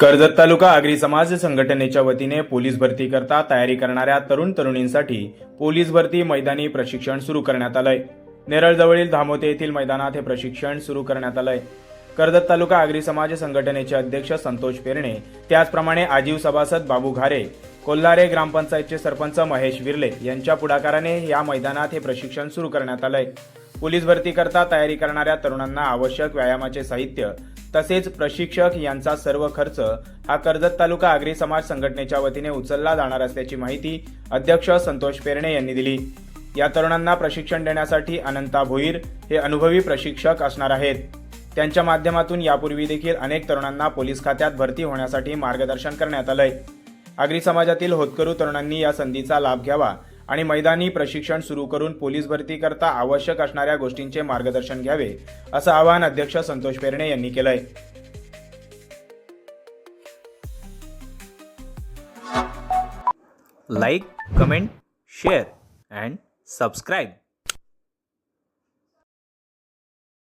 कर्जत तालुका आगरी समाज संघटनेच्या वतीने पोलीस भरती करता तयारी करणाऱ्या तरुण तरुणींसाठी पोलीस भरती मैदानी प्रशिक्षण सुरू करण्यात आलंय. नेरळजवळील धामोते येथील मैदानात हे प्रशिक्षण सुरू करण्यात आलंय. कर्जत तालुका आगरी समाज संघटनेचे अध्यक्ष संतोष पेरणे त्याचप्रमाणे आजीव सभासद बाबू घारे कोल्हारे ग्रामपंचायतचे सरपंच महेश विर्ले यांच्या पुढाकाराने या मैदानात हे प्रशिक्षण सुरू करण्यात आलंय. पोलीस भरतीकरता तयारी करणाऱ्या तरुणांना आवश्यक व्यायामाचे साहित्य तसेच प्रशिक्षक यांचा सर्व खर्च हा कर्जत तालुका आगरी समाज संघटनेच्या वतीने उचलला जाणार असल्याची माहिती अध्यक्ष संतोष पेरणे यांनी दिली. या तरुणांना प्रशिक्षण देण्यासाठी अनंता भोईर हे अनुभवी प्रशिक्षक असणार आहेत. त्यांच्या माध्यमातून यापूर्वी देखील अनेक तरुणांना पोलीस खात्यात भरती होण्यासाठी मार्गदर्शन करण्यात आलंय. आगरी समाजातील होतकरू तरुणांनी या संधीचा लाभ घ्यावा आणि मैदानी प्रशिक्षण सुरू करून पोलीस भरती करता आवश्यक असणाऱ्या गोष्टींचे मार्गदर्शन घ्यावे असं आवाहन अध्यक्ष संतोष पेरणे यांनी केलंय. Like comment share and subscribe.